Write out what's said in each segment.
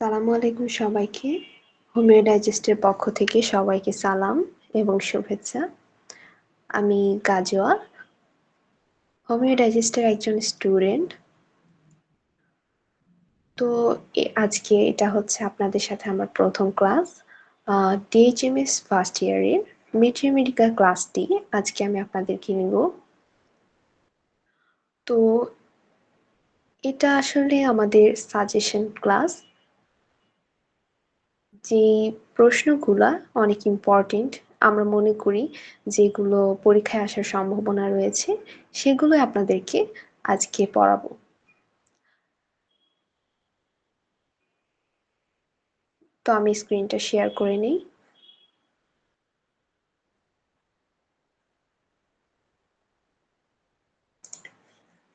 সালামু আলাইকুম সবাইকে। হোমিও ডাইজেস্টের পক্ষ থেকে সবাইকে সালাম এবং শুভেচ্ছা। আমি গাজোয়া হোমিও ডাইজেস্টের একজন স্টুডেন্ট তো আজকে এটা হচ্ছে আপনাদের সাথে আমার প্রথম ক্লাস ডিএইচএমএস ফার্স্ট ইয়ারের মেট্রিও মেডিকেল ক্লাসটি আজকে আমি আপনাদেরকে নিব। তো এটা আসলে আমাদের সাজেশন ক্লাস যে প্রশ্নগুলা অনেক ইম্পর্টেন্ট আমরা মনে করি যেগুলো পরীক্ষায় আসার সম্ভাবনা রয়েছে, সেগুলো আপনাদেরকে আজকে পড়াবো। তো আমি স্ক্রিনটা শেয়ার করে নিই।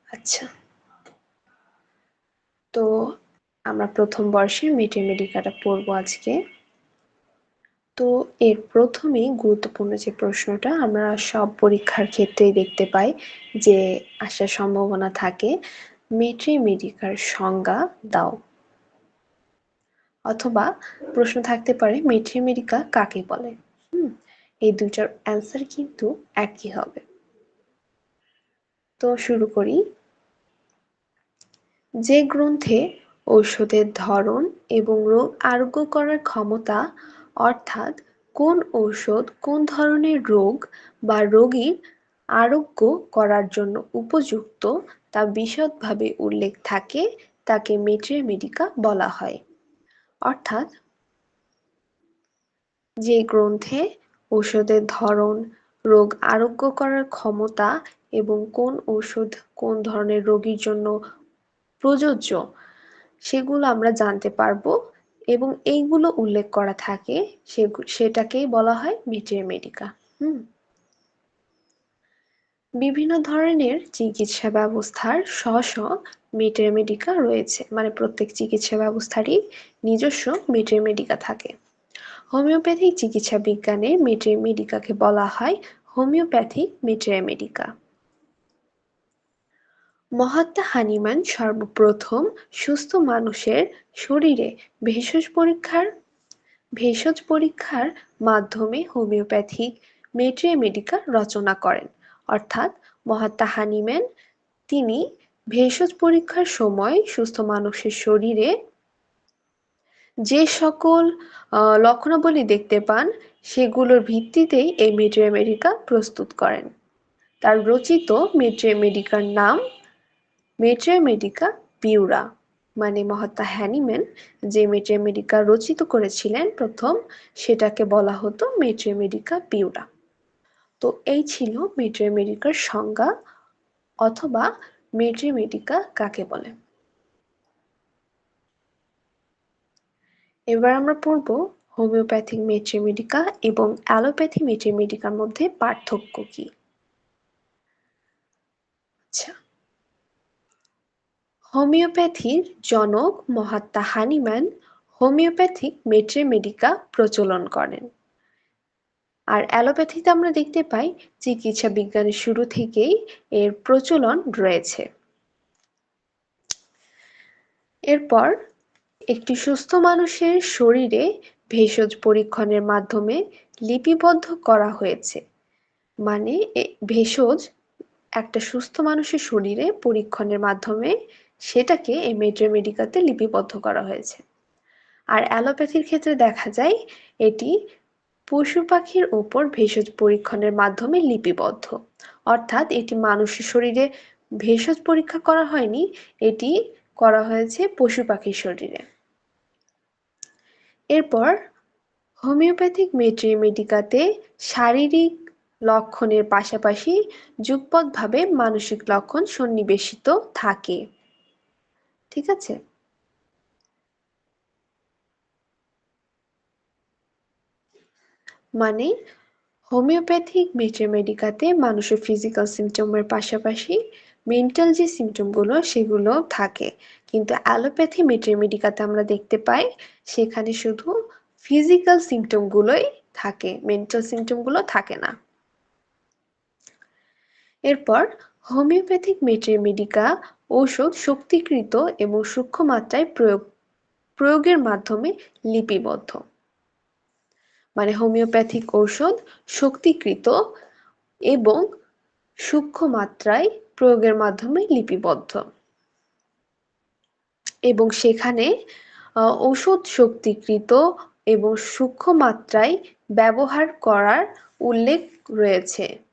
আচ্ছা। তো আমরা প্রথম বর্ষের মেটেমেডিকাটা পড়ব আজকে। তো এর প্রথমেই গুরুত্বপূর্ণ যে প্রশ্নটা, আমরা সব পরীক্ষার ক্ষেত্রেই দেখতে পাই যে আসার সম্ভাবনা থাকে মেট্রিমেডিকার সংজ্ঞা দাও। অথবা প্রশ্ন থাকতে পারে মেট্রিমেডিকা কাকে বলে? হুম, এই দুইটার অ্যান্সার কিন্তু একই হবে। তো শুরু করি। যে গ্রন্থে ঔষধের ধরন এবং রোগ আরোগ্য করার ক্ষমতা, অর্থাৎ কোন ঔষধ কোন ধরনের রোগ বা রোগীর আরোগ্য করার জন্য উপযুক্ত তা বিশদভাবে উল্লেখ থাকে, তাকে মেট্রে মেডিকা বলা হয়। অর্থাৎ যে গ্রন্থে ঔষধের ধরন, রোগ আরোগ্য করার ক্ষমতা এবং কোন ঔষধ কোন ধরনের রোগীর জন্য প্রযোজ্য সেগুলো আমরা জানতে পারব এবং এইগুলো উল্লেখ করা থাকে সেটাকেই বলা হয় মেডিকা। হুম। বিভিন্ন ধরনের চিকিৎসা ব্যবস্থার স্ব স্ব মেডিকা রয়েছে মানে প্রত্যেক চিকিৎসা ব্যবস্থারই নিজস্ব মেডিকা থাকে। হোমিওপ্যাথিক চিকিৎসা বিজ্ঞানে মেডিকাকে বলা হয় হোমিওপ্যাথিক মেডিকা। মহাত্মা হানিম্যান সর্বপ্রথম সুস্থ মানুষের শরীরে ভেষজ পরীক্ষার ভেষজ পরীক্ষার মাধ্যমে হোমিওপ্যাথিক মেট্রিয়া মেডিকা রচনা করেন। অর্থাৎ মহাত্মা হানিম্যান তিনি ভেষজ পরীক্ষার সময় সুস্থ মানুষের শরীরে যে সকল লক্ষণাবলী দেখতে পান, সেগুলোর ভিত্তিতেই এই মেট্রিয়া মেডিকা প্রস্তুত করেন। তার রচিত মেট্রিয়া মেডিকার নাম মেডিকা পিউরা মানে মহাত্মা হ্যানিম্যান যে মেডিকা রচিত করেছিলেন প্রথম, সেটাকে বলা হতো মেডিকা পিউরা তো এই ছিল মেডিকার সংজ্ঞা, অথবা মেডিকা কাকে বলে? এবার আমরা পড়ব হোমিওপ্যাথিক মেডিকা এবং অ্যালোপ্যাথি মেডিকার মধ্যে পার্থক্য কি? আচ্ছা হোমিওপ্যাথির জনক মহাত্মা হানিম্যান হোমিওপ্যাথিক মেট্রে মেডিকা প্রচলন করেন। আর অ্যালোপ্যাথিতে আমরা দেখতে পাই চিকিৎসা বিজ্ঞানের শুরু থেকেই এর প্রচলন রয়েছে। এরপর একটি সুস্থ মানুষের শরীরে ভেষজ পরীক্ষণের মাধ্যমে লিপিবদ্ধ করা হয়েছে। মানে ভেষজ একটা সুস্থ মানুষের শরীরে পরীক্ষণের মাধ্যমে সেটাকে এই মেডিকাতে লিপিবদ্ধ করা হয়েছে। আর অ্যালোপ্যাথির ক্ষেত্রে দেখা যায়, এটি পশু পাখির ওপর ভেষজ পরীক্ষণের মাধ্যমে লিপিবদ্ধ। অর্থাৎ এটি মানুষের শরীরে ভেষজ পরীক্ষা করা হয়নি, এটি করা হয়েছে পশু পাখির শরীরে। এরপর হোমিওপ্যাথিক মেডিকাতে শারীরিক লক্ষণের পাশাপাশি যুগপৎভাবে মানসিক লক্ষণ সন্নিবেশিত থাকে। ঠিক আছে? মানে হোমিওপ্যাথিক মেডিকাতে মানুষের ফিজিক্যাল সিমটমের পাশাপাশি মেন্টাল যে সিমটমগুলো সেগুলো থাকে। কিন্তু অ্যালোপ্যাথি মেডিকাতে আমরা দেখতে পাই, সেখানে শুধু ফিজিক্যাল সিমটমগুলোই থাকে মেন্টাল সিমটমগুলো থাকে না। এরপর, হোমিওপ্যাথিক মেডিকা ঔষধ শক্তিকৃত এবং সূক্ষ্ম মাত্রায় প্রয়োগ, প্রয়োগের মাধ্যমে লিপিবদ্ধ। মানে হোমিওপ্যাথিক ঔষধ শক্তিকৃত এবং সূক্ষ্ম মাত্রায় প্রয়োগের মাধ্যমে লিপিবদ্ধ। এবং সেখানে ঔষধ শক্তিকৃত এবং সূক্ষ্ম মাত্রায় ব্যবহার করার উল্লেখ রয়েছে।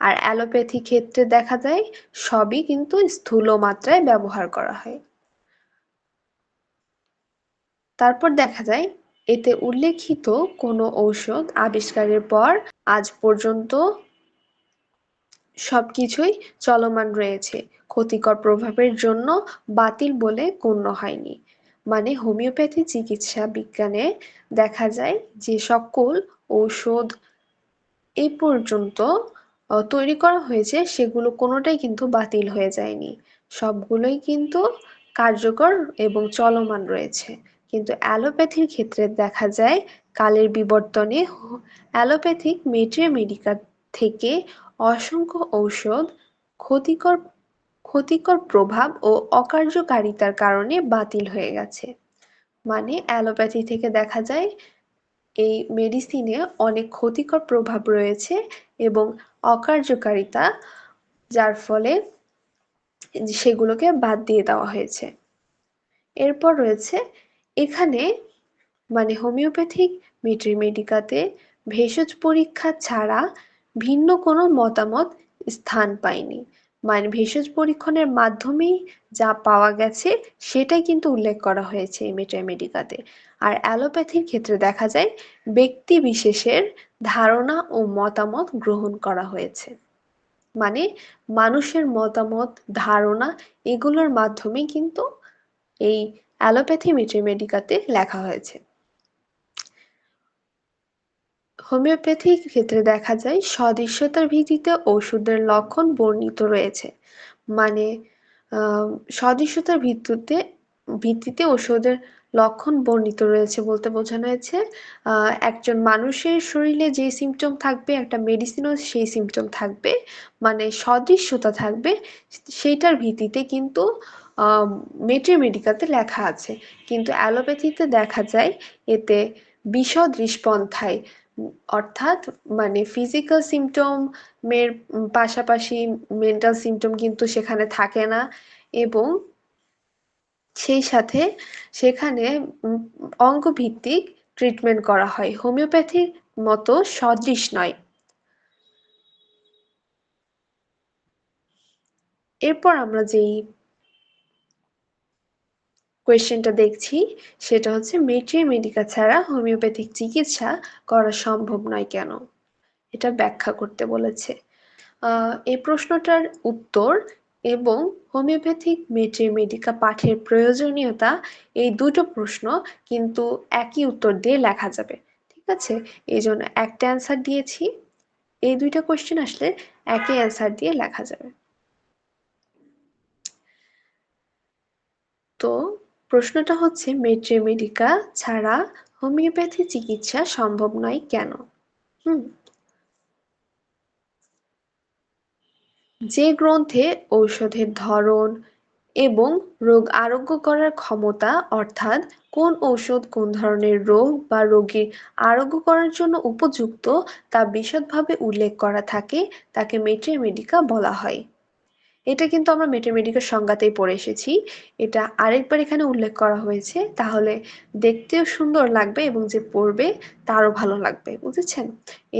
আর অ্যালোপ্যাথি ক্ষেত্রে দেখা যায় সবই কিন্তু স্থূল মাত্রায় ব্যবহার করা হয়। তারপর দেখা যায়, এতে উল্লেখিত কোনো ঔষধ আবিষ্কারের পর আজ পর্যন্ত সবকিছুই চলমান রয়েছে। ক্ষতিকর প্রভাবের জন্য বাতিল বলে গণ্য হয়নি। মানে হোমিওপ্যাথি চিকিৎসা বিজ্ঞানে দেখা যায় যে সকল ঔষধ এ পর্যন্ত তৈরি করা হয়েছে, সেগুলো কোনোটাই কিন্তু বাতিল হয়ে যায়নি। সবগুলোই কিন্তু কার্যকর এবং চলমান রয়েছে। কিন্তু অ্যালোপ্যাথির ক্ষেত্রে দেখা যায়, কালের বিবর্তনে অ্যালোপ্যাথিক মেডিকা থেকে অসংখ্য ঔষধ, ক্ষতিকর ক্ষতিকর প্রভাব ও অকার্যকারিতার কারণে বাতিল হয়ে গেছে। মানে অ্যালোপ্যাথি থেকে দেখা যায় এই মেডিসিনে অনেক ক্ষতিকর প্রভাব রয়েছে এবং অকার্যকারিতা, যার ফলে সেগুলোকে বাদ দিয়ে দেওয়া হয়েছে। এরপর রয়েছে এখানে মানে হোমিওপ্যাথিক মেডিকাতে ভেষজ পরীক্ষা ছাড়া ভিন্ন কোনো মতামত স্থান পায়নি। মানে ভেষজ পরীক্ষণের মাধ্যমেই যা পাওয়া গেছে সেটাই কিন্তু উল্লেখ করা হয়েছে এই মেডিকাতে। আর অ্যালোপ্যাথির ক্ষেত্রে দেখা যায় ব্যক্তি বিশেষের ধারণা ও মতামত গ্রহণ করা হয়েছে। মানে মানুষের মতামত, ধারণা এগুলোর মাধ্যমে কিন্তু এই অ্যালোপ্যাথি মেডিকাতে লেখা হয়েছে। হোমিওপ্যাথিক ক্ষেত্রে দেখা যায় সদৃশ্যতার ভিত্তিতে ওষুধের লক্ষণ বর্ণিত রয়েছে। মানে সদৃশ্যতার ভিত্তিতে ভিত্তিতে ওষুধের লক্ষণ বর্ণিত রয়েছে বলতে বোঝানো হয়েছে। একজন মানুষের শরীরে যে সিমটম থাকবে, একটা মেডিসিনও সেই সিমটম থাকবে। মানে সদৃশ্যতা থাকবে, সেইটার ভিত্তিতে কিন্তু মেডিকাতে লেখা আছে। কিন্তু অ্যালোপ্যাথিতে দেখা যায়, এতে বিশদ রিসপন্থায় অর্থাৎ মানে ফিজিক্যাল সিমটমের পাশাপাশি মেন্টাল সিমটম কিন্তু সেখানে থাকে না এবং সেই সাথে সেখানে অঙ্গভিত্তিক ট্রিটমেন্ট করা হয়। হোমিওপ্যাথির মতো সদৃশ নয়। এরপর আমরা যেই কোয়েশ্চেনটা দেখছি, সেটা হচ্ছে মেট্রি মেডিকা ছাড়া হোমিওপ্যাথিক চিকিৎসা করা সম্ভব নয় কেন? এটা ব্যাখ্যা করতে বলেছে। এই প্রশ্নটার উত্তর এবং হোমিওপ্যাথিক মেট্রি মেডিকা পাঠের প্রয়োজনীয়তা, এই দুটো প্রশ্ন কিন্তু একই উত্তর দিয়ে লেখা যাবে। ঠিক আছে? এই জন্য একটা অ্যান্সার দিয়েছি। এই দুইটা কোয়েশ্চেন আসলে একই অ্যান্সার দিয়ে লেখা যাবে। তো প্রশ্নটা হচ্ছে মেডিকা ছাড়া হোমিওপ্যাথি চিকিৎসা সম্ভব নয় কেন? হুম। যে গ্রন্থে ঔষধের ধরন এবং রোগ আরোগ্য করার ক্ষমতা, অর্থাৎ কোন ঔষধ কোন ধরনের রোগ বা রোগীর আরোগ্য করার জন্য উপযুক্ত, তা বিশদভাবে উল্লেখ করা থাকে, তাকে মেডিকা বলা হয়। এটা কিন্তু আমরা মেটেমেডিকের সংজ্ঞাতেই পড়ে এসেছি। এটা আরেকবার এখানে উল্লেখ করা হয়েছে, তাহলে দেখতেও সুন্দর লাগবে এবং যে পড়বে তারও ভালো লাগবে, বুঝেছেন?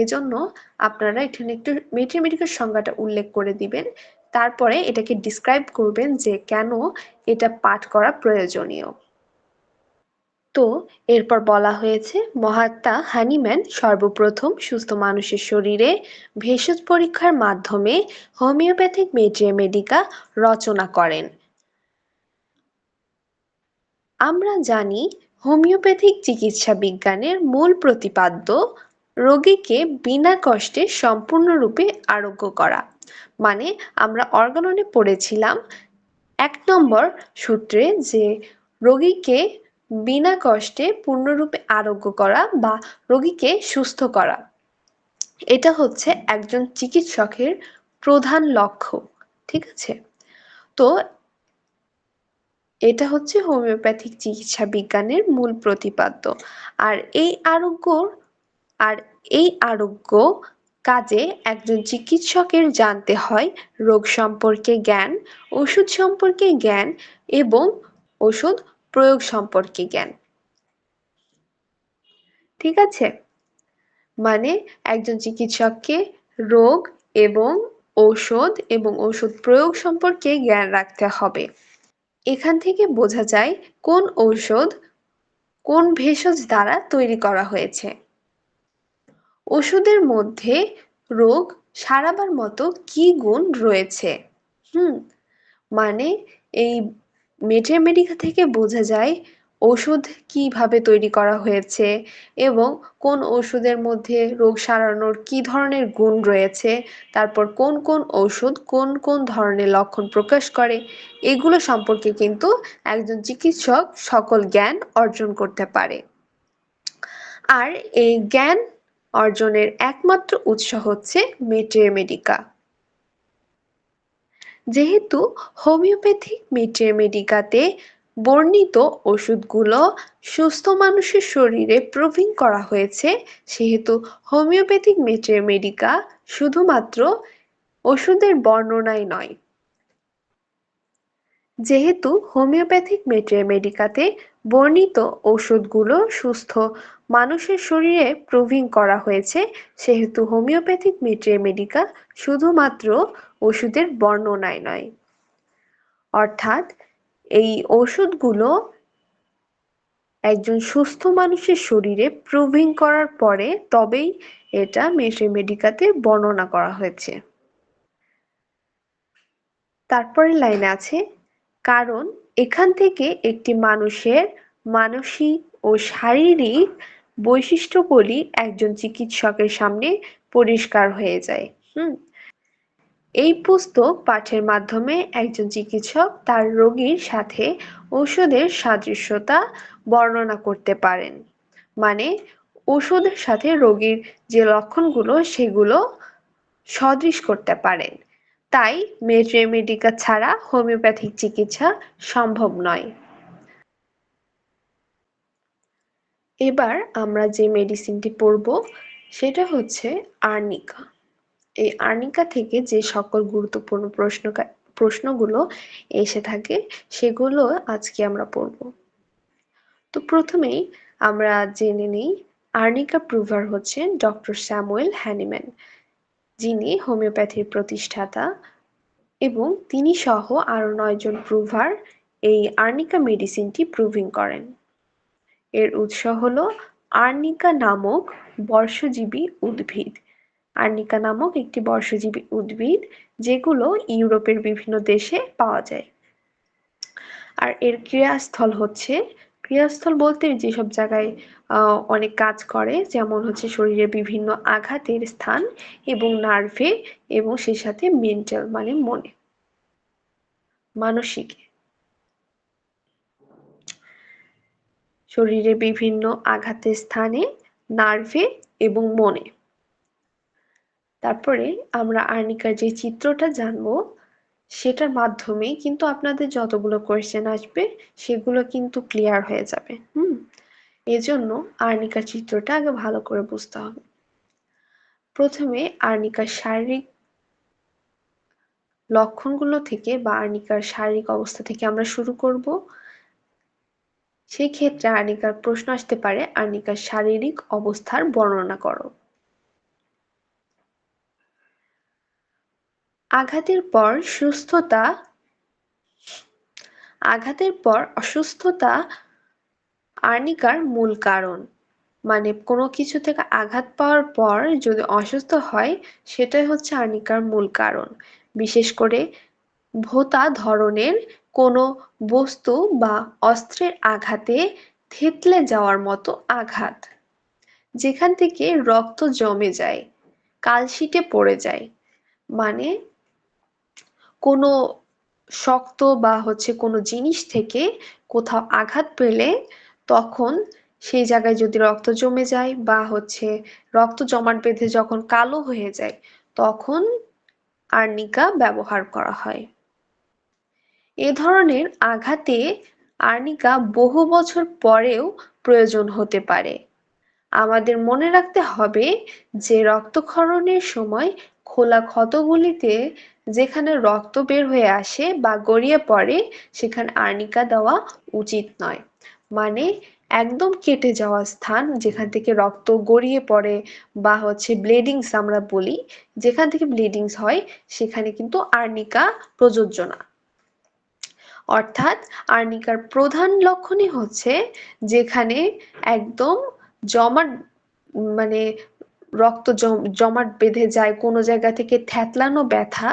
এজন্য আপনারা এখানে একটু মেটেমেডিকের সংজ্ঞাটা উল্লেখ করে দিবেন। তারপরে এটাকে ডিসক্রাইব করবেন যে কেন এটা পাঠ করা প্রয়োজনীয়। তো এরপর বলা হয়েছে, মহাত্মা হানিম্যান সর্বপ্রথম সুস্থ মানুষের শরীরে ভেষজ পরীক্ষার মাধ্যমে হোমিওপ্যাথিক মেডিকা রচনা করেন। আমরা জানি, হোমিওপ্যাথিক চিকিৎসা বিজ্ঞানের মূল প্রতিপাদ্য, রোগীকে বিনা কষ্টে সম্পূর্ণরূপে আরোগ্য করা। মানে আমরা অর্গাননে পড়েছিলাম। এক নম্বর সূত্রে যে, রোগীকে বিনা কষ্টে পূর্ণরূপে আরোগ্য করা বা রোগীকে সুস্থ করা। এটা হচ্ছে একজন চিকিৎসকের প্রধান লক্ষ্য, ঠিক আছে? তো এটা হচ্ছে হোমিওপ্যাথিক চিকিৎসা বিজ্ঞানের মূল প্রতিপাদ্য। আর এই আরোগ্য, আর এই আরোগ্য কাজে একজন চিকিৎসকের জানতে হয় রোগ সম্পর্কে জ্ঞান, ওষুধ সম্পর্কে জ্ঞান এবং ওষুধ প্রয়োগ সম্পর্কে জ্ঞান। ঠিক আছে? মানে একজন চিকিৎসককে রোগ এবং ঔষধ এবং ওষুধ প্রয়োগ সম্পর্কে জ্ঞান রাখতে হবে। এখান থেকে বোঝা যায় কোন ঔষধ কোন ভেষজ দ্বারা তৈরি করা হয়েছে। ওষুধের মধ্যে রোগ সারাবার মতো কি গুণ রয়েছে? হুম মানে এই মেটেমেডিকা থেকে বোঝা যায় ওষুধ কীভাবে তৈরি করা হয়েছে এবং কোন ওষুধের মধ্যে রোগ সারানোর কি ধরনের গুণ রয়েছে, তারপর কোন কোন ওষুধ কোন কোন ধরনের লক্ষণ প্রকাশ করে, এগুলো সম্পর্কে কিন্তু একজন চিকিৎসক সকল জ্ঞান অর্জন করতে পারে। আর এই জ্ঞান অর্জনের একমাত্র উৎস হচ্ছে মেটেমেডিকা যেহেতু হোমিওপ্যাথিক মেটেমেডিকাতে বর্ণিত ওষুধগুলো সুস্থ মানুষের শরীরে প্রুভিং করা হয়েছে, সেহেতু হোমিওপ্যাথিক মেটেমেডিকা শুধুমাত্র ওষুধের বর্ণনাই নয়। যেহেতু হোমিওপ্যাথিক মেটেমেডিকাতে বর্ণিত ওষুধগুলো সুস্থ মানুষের শরীরে প্রুভিং করা হয়েছে, সেহেতু হোমিওপ্যাথিক মেটেমেডিকা শুধুমাত্র ওষুধের বর্ণনায় নয়। অর্থাৎ এই ওষুধগুলো একজন সুস্থ মানুষের শরীরে প্রুভিং করার পরে তবেই এটা মেটেমেডিকাতে বর্ণনা করা হয়েছে। তারপরে লাইনে আছে, কারণ এখান থেকে একটি মানুষের মানসিক ও শারীরিক বৈশিষ্ট্যগুলি একজন চিকিৎসকের সামনে পরিষ্কার হয়ে যায়। হুম এই পুস্তক পাঠের মাধ্যমে একজন চিকিৎসক তার রোগীর সাথে ওষুধের সাদৃশ্যতা বর্ণনা করতে পারেন। মানে ওষুধের সাথে রোগীর যে লক্ষণগুলো, সেগুলো সদৃশ করতে পারেন। তাই মেডিকা ছাড়া হোমিওপ্যাথিক চিকিৎসা সম্ভব নয়। এবার আমরা যে মেডিসিনটি পড়ব, সেটা হচ্ছে আর্নিকা। এই আর্নিকা থেকে যে সকল গুরুত্বপূর্ণ প্রশ্ন প্রশ্নগুলো এসে থাকে, সেগুলো আজকে আমরা পড়ব। তো প্রথমেই আমরা জেনে নিই, আর্নিকা প্রুভার হচ্ছেন ডক্টর স্যামুয়েল হ্যানিম্যান। যিনি হোমিওপ্যাথির প্রতিষ্ঠাতা এবং তিনি সহ আরও নয়জন প্রুভার এই আর্নিকা মেডিসিনটি প্রুভিং করেন। এর উৎস হল আর্নিকা নামক বর্ষজীবী উদ্ভিদ। আর্নিকা নামক একটি বর্ষজীবী উদ্ভিদ যেগুলো ইউরোপের বিভিন্ন দেশে পাওয়া যায়। আর এর ক্রিয়াস্থল হচ্ছে, ক্রিয়াস্থল বলতে যেসব জায়গায় অনেক কাজ করে, যেমন হচ্ছে শরীরের বিভিন্ন আঘাতের স্থান এবং নার্ভে এবং সেই সাথে মেন্টাল মানে মনে, মানসিক। শরীরে বিভিন্ন আঘাতের স্থানে, নার্ভে এবং মনে। তারপরে আমরা আর্নিকার যে চিত্রটা জানব, সেটার মাধ্যমে কিন্তু আপনাদের যতগুলো কোয়েশ্চেন আসবে, সেগুলো কিন্তু ক্লিয়ার হয়ে যাবে, হুম? এজন্য আর্নিকার চিত্রটা আগে ভালো করে বুঝতে হবে। প্রথমে আর্নিকার শারীরিক লক্ষণগুলো থেকে বা আর্নিকার শারীরিক অবস্থা থেকে আমরা শুরু করব। সেই ক্ষেত্রে আর্নিকার প্রশ্ন আসতে পারে, আর্নিকার শারীরিক অবস্থার বর্ণনা করো। আঘাতের পর সুস্থতা, আঘাতের পর অসুস্থতা আর্নিকার মূল কারণ। মানে কোনো কিছু থেকে আঘাত পাওয়ার পর যদি অসুস্থ হয়, সেটাই হচ্ছে আর্নিকার মূল কারণ। বিশেষ করে ভোতা ধরনের কোনো বস্তু বা অস্ত্রের আঘাতে থেতলে যাওয়ার মতো আঘাত, যেখান থেকে রক্ত জমে যায়, কালশিটে পড়ে যায়। মানে কোনো শক্ত বা হচ্ছে কোনো জিনিস থেকে কোথাও আঘাত পেলে তখন সেই জায়গায় যদি রক্ত জমে যায় বা হচ্ছে রক্ত জমাট বেঁধে যখন কালো হয়ে যায়, তখন আর্নিকা ব্যবহার করা হয়। এ ধরনের আঘাতে আর্নিকা বহু বছর পরেও প্রয়োজন হতে পারে। আমাদের মনে রাখতে হবে যে রক্তক্ষরণের সময় খোলা ক্ষতগুলিতে যেখানে রক্ত বের হয়ে আসে বা গড়িয়ে পড়ে, সেখানে আর্নিকা দেওয়া উচিত নয়। মানে একদম কেটে যাওয়া স্থান যেখান থেকে রক্ত গড়িয়ে পড়ে বা হচ্ছে ব্লিডিংস আমরা বলি, যেখান থেকে ব্লিডিংস হয়, সেখানে কিন্তু আর্নিকা প্রযোজ্য না। অর্থাৎ আর্নিকার প্রধান লক্ষণই হচ্ছে যেখানে একদম জমাট মানে রক্ত জমাট বেঁধে যায়, কোনো জায়গা থেকে থ্যাতলানো ব্যথা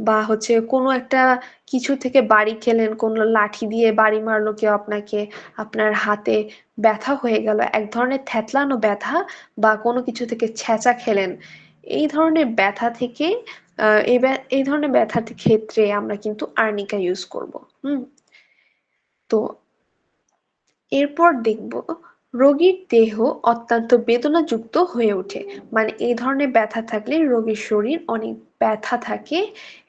বা হচ্ছে কোনো একটা কিছু থেকে বাড়ি খেলেন, কোনো লাঠি দিয়ে বাড়ি মারলো কেউ আপনাকে, আপনার হাতে ব্যথা হয়ে গেল, এক ধরনের থ্যাতলানো ব্যথা বা কোনো কিছু থেকে ছেঁচা খেলেন, এই ধরনের ব্যথা থেকে এই এই ধরনের ব্যথার ক্ষেত্রে আমরা কিন্তু আর্নিকা ইউজ করব, হুম? তো এরপর দেখব রোগীর দেহ অত্যন্ত বেদনাযুক্ত হয়ে ওঠে। মানে এই ধরনের ব্যথা থাকলে রোগীর শরীর অনেক ব্যথা থাকে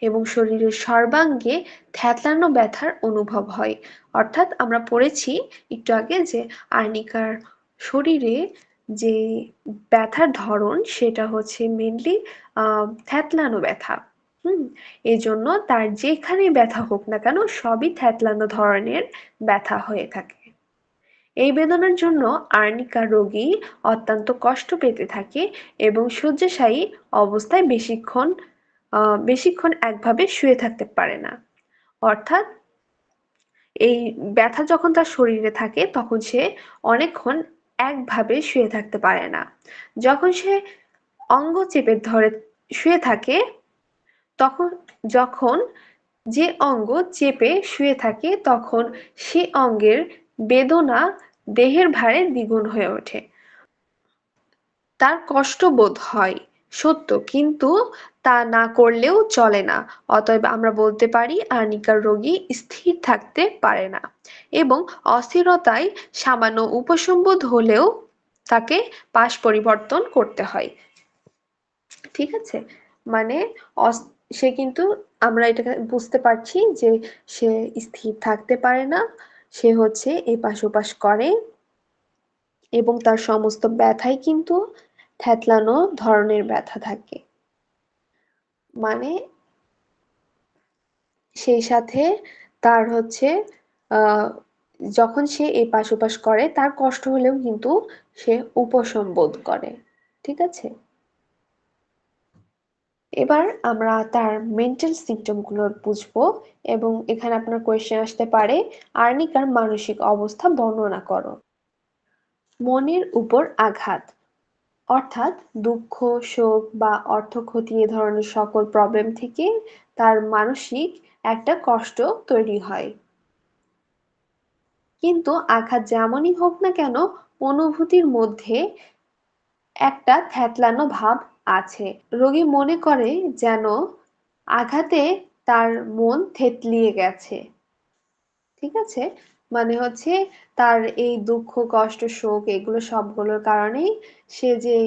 এবং শরীরের সর্বাঙ্গে থ্যাতলানো ব্যথার অনুভব হয়। অর্থাৎ আমরা পড়েছি একটু আগে যে আর্নিকার শরীরে যে ব্যথার ধরন সেটা হচ্ছে মেনলি থ্যাতলানো ব্যথা। হুম? এই জন্য তার যেখানে ব্যথা হোক না কেন সবই থ্যাতলানো ধরনের ব্যথা হয়ে থাকে। এই বেদনার জন্য আর্নিকা রোগী অত্যন্ত কষ্ট পেতে থাকে এবং শয্যাশায়ী অবস্থায় বেশিক্ষণ বেশিক্ষণ একভাবে শুয়ে থাকতে পারে না। অর্থাৎ এই ব্যথা যখন তার শরীরে থাকে তখন সে অনেকক্ষণ একভাবে শুয়ে থাকতে পারে না। যখন সে অঙ্গ চেপে ধরে শুয়ে থাকে, তখন, যখন যে অঙ্গ চেপে শুয়ে থাকে তখন সে অঙ্গের বেদনা দেহের ভারে দ্বিগুণ হয়ে ওঠে। তার কষ্ট বোধ হয়, সত্য, কিন্তু তা না করলেও চলে না। অতএব আমরা বলতে পারি আর্নিকার রোগী স্থির থাকতে পারে না এবং অস্থিরতায় সামান্য উপসম্বোধ হলেও তাকে পাশ পরিবর্তন করতে হয়। ঠিক আছে? মানে সে কিন্তু, আমরা এটাকে বুঝতে পারছি যে সে স্থির থাকতে পারে না। সে হচ্ছে এপাশ ওপাশ করে এবং তার সমস্ত ব্যথাই কিন্তু থ্যাতলানো ধরনের ব্যথা থাকে। মানে সেই সাথে তার হচ্ছে যখন সে এই পাশ ওপাশ করে, তার কষ্ট হলেও কিন্তু সে উপশম বোধ করে। ঠিক আছে? এবার আমরা তার মেন্টাল সিমটমগুলো বুঝব এবং এখানে আপনার কোয়েশ্চেন আসতে পারে, আর্নিকার মানসিক অবস্থা বর্ণনা করো। মনের উপর আঘাত, অর্থাৎ দুঃখ, শোক বা অর্থ ক্ষতি এ ধরনের সকল প্রবলেম থেকে তার মানসিক একটা কষ্ট তৈরি হয়। কিন্তু আঘাত যেমনই হোক না কেন, অনুভূতির মধ্যে একটা থ্যাতলানো ভাব আছে। রোগী মনে করে যেন আঘাতে তার মন থেতলিয়ে গেছে। ঠিক আছে? মানে হচ্ছে তার এই দুঃখ, কষ্ট, শোক এগুলো সবগুলোর কারণেই সে যে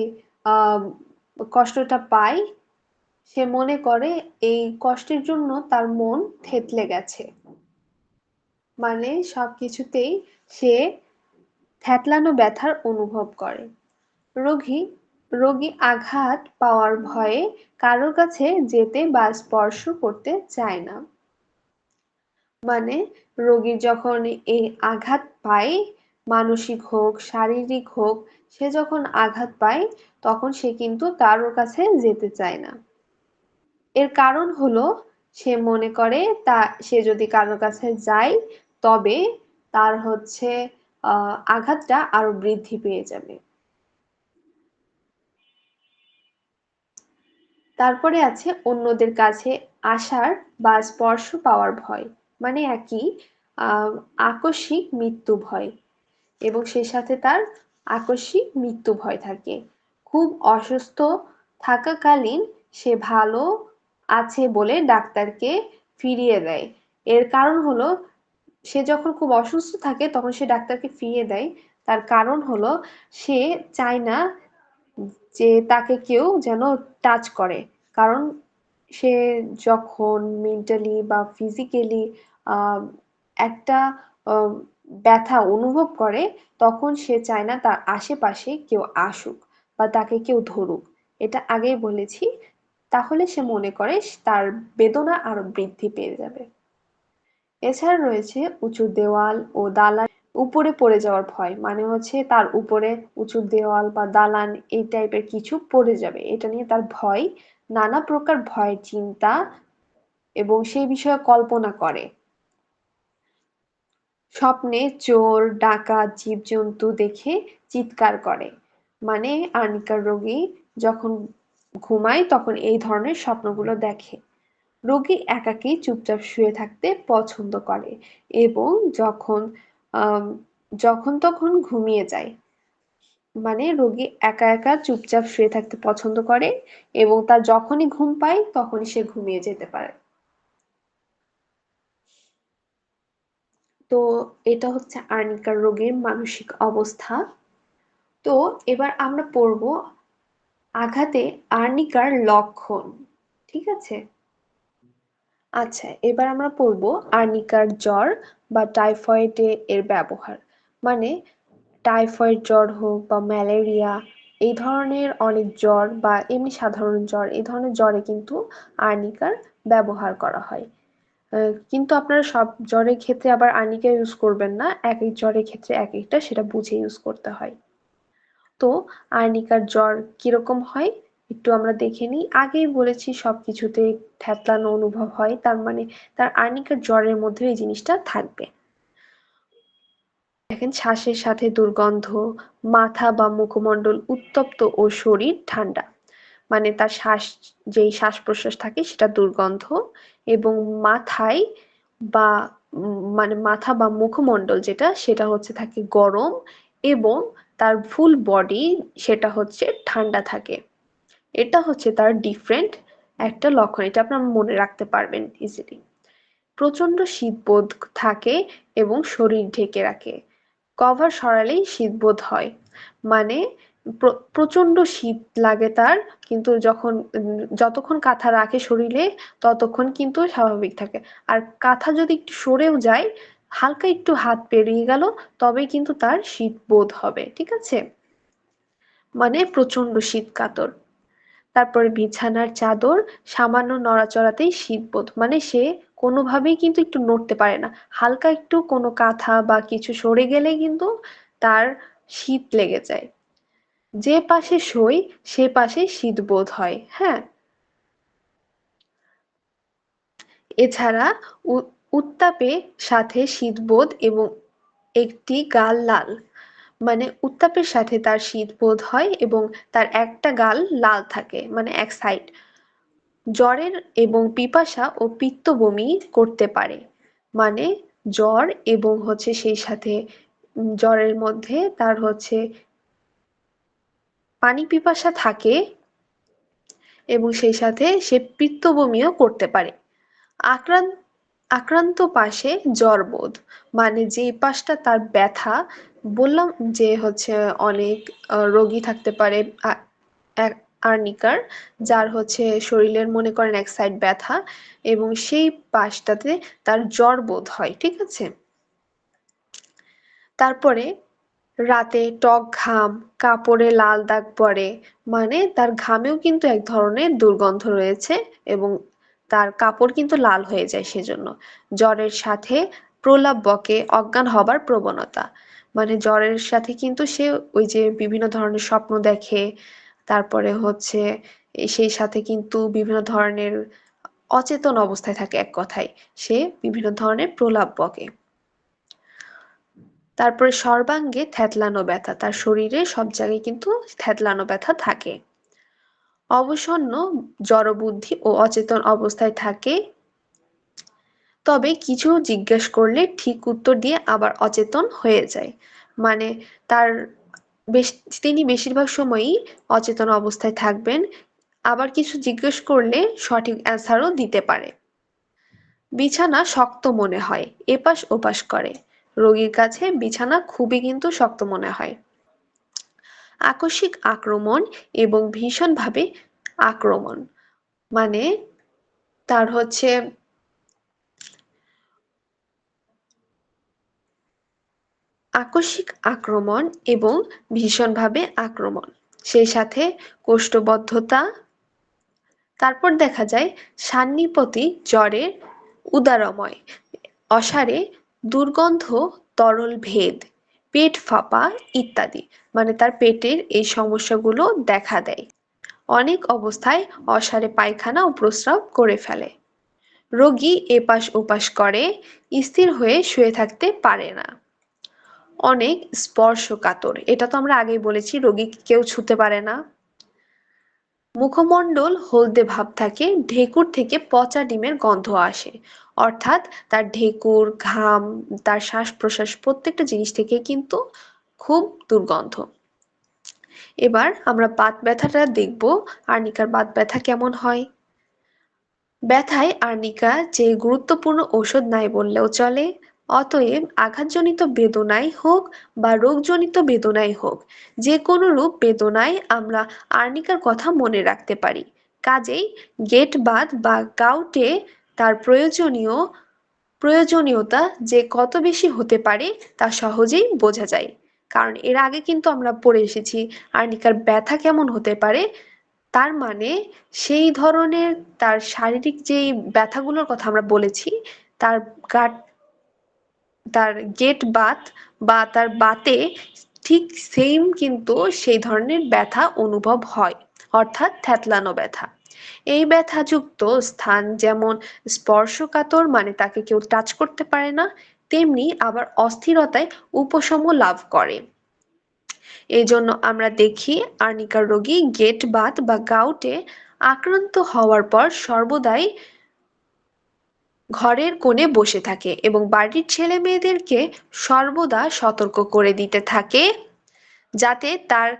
কষ্টটা পায়, সে মনে করে এই কষ্টের জন্য তার মন থেতলে গেছে। মানে সবকিছুতেই সে থ্যাতলানো ব্যথার অনুভব করে। রোগী রোগী আঘাত পাওয়ার ভয়ে কারোর কাছে যেতে বা স্পর্শ করতে চায় না। মানে রোগী যখন এই আঘাত পায়, মানসিক হোক, শারীরিক হোক, সে যখন আঘাত পায়, তখন সে কিন্তু কারোর কাছে যেতে চায় না। এর কারণ হলো, সে মনে করে তা, সে যদি কারোর কাছে যায়, তবে তার হচ্ছে আঘাতটা আরও বৃদ্ধি পেয়ে যাবে। তারপরে আছে অন্যদের কাছে আসার বা স্পর্শ পাওয়ার ভয় মানে একই আকস্মিক মৃত্যু ভয় এবং সেই সাথে তার আকস্মিক মৃত্যু ভয় থাকে। খুব অসুস্থ থাকাকালীন সে ভালো আছে বলে ডাক্তারকে ফিরিয়ে দেয়। এর কারণ হলো, সে যখন খুব অসুস্থ থাকে তখন সে ডাক্তারকে ফিরিয়ে দেয়। তার কারণ হলো, সে চায় না যে তাকে কেউ যেন টাচ করে। কারণ সে যখন মেন্টালি বা ফিজিক্যালি একটা ব্যথা অনুভব করে, তখন সে চায় না তার আশেপাশে কেউ আসুক বা তাকে কেউ ধরুক। এটা আগেই বলেছি। তাহলে সে মনে করে তার বেদনা আরও বৃদ্ধি পেয়ে যাবে। এছাড়া রয়েছে উঁচু দেওয়াল ও দালান। উপরে পড়ে যাওয়ার ভয় মানে হচ্ছে তার উপরে উঁচু দেওয়াল বা দালান এই টাইপের কিছু পড়ে যাবে। এটা নিয়ে তার ভয়, নানা প্রকার ভয়ের চিন্তা এবং সেই বিষয়ে কল্পনা করে। স্বপ্নে চোর, ডাকাত, জীবজন্তু দেখে চিৎকার করে। মানে আর্নিকার রোগী যখন ঘুমায় তখন এই ধরনের স্বপ্নগুলো দেখে। রোগী একাকী চুপচাপ শুয়ে থাকতে পছন্দ করে এবং যখন যখন তখন ঘুমিয়ে যায়। মানে রোগী একা একা চুপচাপ শুয়ে থাকতে পছন্দ করে এবং তার যখনই ঘুম পায় তখনই সে ঘুমিয়ে যেতে পারে। তো এটা হচ্ছে আর্নিকার রোগের মানসিক অবস্থা। তো এবার আমরা পড়ব আঘাতে আর্নিকার লক্ষণ, ঠিক আছে? আচ্ছা এবার আমরা পড়ব আর্নিকার জ্বর বা টাইফয়েডে এর ব্যবহার। মানে টাইফয়েড জ্বর হোক বা ম্যালেরিয়া, এই ধরনের অনেক জ্বর বা এমনি সাধারণ জ্বর, এই ধরনের জ্বরে কিন্তু আর্নিকার ব্যবহার করা হয়। কিন্তু আপনারা সব জ্বরের ক্ষেত্রে আবার আর্নিকা ইউজ করবেন না এক এক জ্বরের ক্ষেত্রে এক একটা সেটা বুঝে ইউজ করতে হয়। তো আর্নিকার জ্বর কীরকম হয়? একটু আমরা দেখে নিই। আগেই বলেছি সবকিছুতে থ্যাতলানো অনুভব হয়, তার মানে তার আর্নিকার জ্বরের মধ্যে এই জিনিসটা থাকবে। দেখেন শ্বাসের সাথে দুর্গন্ধ, মাথা বা মুখমণ্ডল উত্তপ্ত ও শরীর ঠান্ডা। মানে তার শ্বাস, যেই শ্বাস প্রশ্বাস থাকে সেটা দুর্গন্ধ এবং মাথায় বা মানে মাথা বা মুখমণ্ডল যেটা, সেটা হচ্ছে থাকে গরম এবং তার ফুল বডি সেটা হচ্ছে ঠান্ডা থাকে। এটা হচ্ছে তার ডিফারেন্ট একটা লক্ষণ, এটা আপনার মনে রাখতে পারবেন ইজিলি প্রচণ্ড শীতবোধ থাকে এবং শরীর ঢেকে রাখে। কভার সরালেই শীতবোধ হয়। মানে প্রচণ্ড শীত লাগে তার, কিন্তু যখন যতক্ষণ কাঁথা রাখে শরীরে, ততক্ষণ কিন্তু স্বাভাবিক থাকে। আর কাঁথা যদি একটু সরেও যায়, হালকা একটু হাত পেরিয়ে গেল, তবে কিন্তু তার শীত বোধ হবে, ঠিক আছে? মানে প্রচণ্ড শীত কাতর। তারপরে বিছানার চাদর সামান্য নড়াচড়াতেই শীত বোধ মানে সে কোনোভাবেই কিন্তু একটু নড়তে পারে না। হালকা একটু কোনো কাঁথা বা কিছু সরে গেলে কিন্তু তার শীত লেগে যায়। যে পাশে সই সে পাশে শীত বোধ হয় হ্যাঁ? এছাড়া উত্তাপে সাথে শীতবোধ এবং একটি গাল লাল। মানে উত্তাপের সাথে তার শীত বোধ হয় এবং তার একটা গাল লাল থাকে মানে এক সাইড জ্বরের এবং পিপাসা ও পিত্ত বমি করতে পারে মানে জ্বর এবং হচ্ছে সেই সাথে জ্বরের মধ্যে তার হচ্ছে পানি পিপাসা থাকে এবং সেই সাথে সে পিত্ত বমিও করতে পারে। আক্রান্ত আক্রান্ত পাশে জ্বরবোধ মানে যে পাশটা তার ব্যথা বললাম যে হচ্ছে অনেক রোগী থাকতে পারে আর্নিকার যার হচ্ছে শরীরের মনে করেন এক সাইড ব্যথা এবং সেই পাশটাতে তার জ্বর বোধ হয়, ঠিক আছে? তারপরে রাতে টক ঘাম, কাপড়ে লাল দাগ পড়ে মানে তার ঘামেও কিন্তু এক ধরনের দুর্গন্ধ রয়েছে এবং তার কাপড় কিন্তু লাল হয়ে যায় সেজন্য। জ্বরের সাথে প্রলাপ বকে, অজ্ঞান হবার প্রবণতা। মানে জ্বরের সাথে কিন্তু সে ওই যে বিভিন্ন ধরনের স্বপ্ন দেখে, তারপরে হচ্ছে সেই সাথে কিন্তু বিভিন্ন ধরনের অচেতন অবস্থায় থাকে এক কথায়। সে বিভিন্ন ধরনের প্রলাপ বকে। তারপরে সর্বাঙ্গে থ্যাতলানো ব্যথা, তার শরীরে সব জায়গায় কিন্তু থ্যাতলানো ব্যথা থাকে। অবসন্ন জড়বুদ্ধি ও অচেতন অবস্থায় থাকে তবে কিছু জিজ্ঞেস করলে ঠিক উত্তর দিয়ে আবার অচেতন হয়ে যায়। মানে তার বেশ, তিনি বেশিরভাগ সময়ই অচেতন অবস্থায় থাকবেন, আবার কিছু জিজ্ঞেস করলে সঠিক অ্যান্সারও দিতে পারে। বিছানা শক্ত মনে হয়, এপাশ ওপাশ করে। রোগীর কাছে বিছানা খুবই কিন্তু শক্ত মনে হয়। আকস্মিক আক্রমণ এবং ভীষণভাবে আক্রমণ। মানে তার হচ্ছে আকস্মিক আক্রমণ এবং ভীষণভাবে আক্রমণ। সেই সাথে কোষ্ঠবদ্ধতা। তারপর দেখা যায় সান্নিপতি জ্বরের উদারময় অসারে দুর্গন্ধ, তরল ভেদ, পেট ফাঁপা ইত্যাদি। মানে তার পেটের এই সমস্যাগুলো দেখা দেয়। অনেক অবস্থায় অসারে পায়খানা ও প্রস্রাব করে ফেলে। রোগী এপাশ ওপাশ করে, স্থির হয়ে শুয়ে থাকতে পারে না। অনেক স্পর্শকাতর। এটা তো আমরা আগেই বলেছি, রোগী কেউ ছুতে পারে না। মুখমণ্ডল হলদে ভাব থাকে, ঢেকুর থেকে পচা ডিমের গন্ধ আসে। অর্থাৎ তার ঢেকুর, ঘাম, তার শ্বাস প্রশ্বাস প্রত্যেকটা জিনিস থেকে কিন্তু খুব দুর্গন্ধ। এবার আমরা বাত ব্যথাটা দেখব, আর্নিকার বাত ব্যথা কেমন হয়? ব্যথায় আর্নিকা যে গুরুত্বপূর্ণ ঔষধ নাই বললেও চলে অতএব আঘাতজনিত বেদনাই হোক বা রোগজনিত বেদনাই হোক, যে কোনো রূপ বেদনায় আমরা আর্নিকার কথা মনে রাখতে পারি। কাজেই গেট বাদ বা গাউটে তার প্রয়োজনীয়, প্রয়োজনীয়তা যে কত বেশি হতে পারে তা সহজেই বোঝা যায়। কারণ এর আগে কিন্তু আমরা পড়ে এসেছি আর্নিকার ব্যথা কেমন হতে পারে, তার মানে সেই ধরনের তার শারীরিক যেই ব্যথাগুলোর কথা আমরা বলেছি, তার গাট তার গেট বাত বা তার বাতে ঠিক সেম কিন্তু সেই ধরনের ব্যথা অনুভব হয়, অর্থাৎ থ্যাতলানো ব্যথা। এই ব্যথাযুক্ত স্থান যেমন স্পর্শকাতর মানে তাকে কেউ টাচ করতে পারে না, তেমনি আবার অস্থিরতায় উপশম লাভ করে। এই জন্য আমরা দেখি আর্নিকার রোগী গেট বাত বা গাউটে আক্রান্ত হওয়ার পর সর্বদাই ঘরের কোণে বসে থাকে এবং বাড়ির ছেলে মেয়েদেরকে সর্বদা সতর্ক করে দিতে থাকে যাতে তার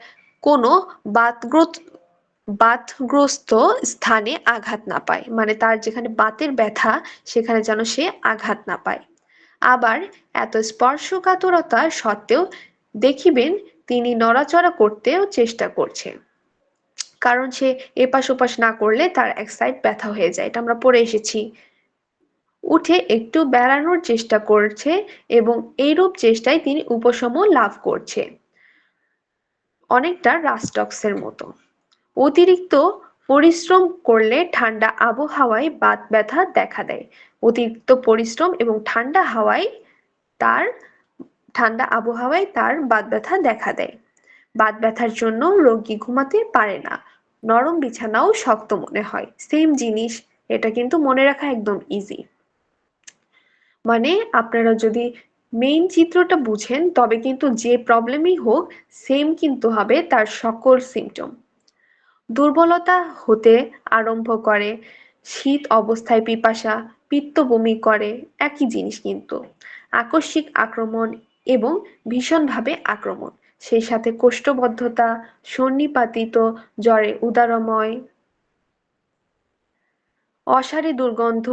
কোনো বাতগ্রস্ত বাতগ্রস্ত স্থানে আঘাত না পায়। মানে তার যেখানে বাতের ব্যথা, সেখানে যেন সে আঘাত না পায়। আবার এত স্পর্শকাতরতা সত্ত্বেও দেখিবেন তিনি নড়াচড়া করতেও চেষ্টা করছে কারণ সে এপাশ ওপাশ না করলে তার এক সাইড ব্যথা হয়ে যায়। এটা আমরা পড়ে এসেছি। উঠে একটু বেড়ানোর চেষ্টা করছে এবং এইরূপ চেষ্টায় তিনি উপশম লাভ করছে। অনেকটা রাস্টক্সের মতো। অতিরিক্ত পরিশ্রম করলে ঠান্ডা আবহাওয়ায় বাত ব্যথা দেখা দেয়। অতিরিক্ত পরিশ্রম এবং ঠান্ডা হাওয়ায় তার, ঠান্ডা আবহাওয়ায় তার বাত ব্যথা দেখা দেয়। বাত ব্যথার জন্য রোগী ঘুমাতে পারে না। নরম বিছানাও শক্ত মনে হয়। সেম জিনিস। এটা কিন্তু মনে রাখা একদম ইজি মানে আপনারা যদি মেইন চিত্রটা বুঝেন, তবে কিন্তু যে প্রবলেমই হোক সেম কিন্তু হবে তার সকল সিমটম দুর্বলতা হতে আরম্ভ করে, শীত অবস্থায় পিপাসা পিত্ত বমি করে, একই জিনিস কিন্তু। আকস্মিক আক্রমণ এবং ভীষণভাবে আক্রমণ। সেই সাথে কোষ্ঠবদ্ধতা, সন্নিপাতিত, জ্বরে উদারময় অসারে দুর্গন্ধ,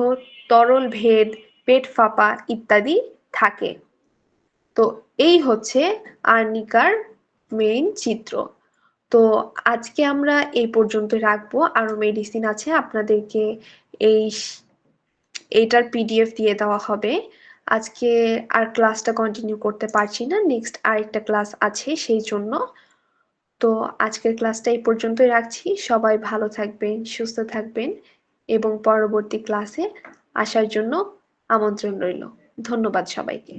তরল ভেদ পেট ফাঁপা ইত্যাদি থাকে। তো এই হচ্ছে আর্নিকার মেইন চিত্র। তো আজকে আমরা এই পর্যন্ত রাখব। আরও মেডিসিন আছে আপনাদেরকে এই এইটার পিডিএফ দিয়ে দেওয়া হবে। আজকে আর ক্লাসটা কন্টিনিউ করতে পারছি না। নেক্সট আরেকটা ক্লাস আছে সেই জন্য। তো আজকের ক্লাসটা এই পর্যন্তই রাখছি। সবাই ভালো থাকবেন, সুস্থ থাকবেন এবং পরবর্তী ক্লাসে আসার জন্য আমন্ত্রণ রইল। ধন্যবাদ সবাইকে।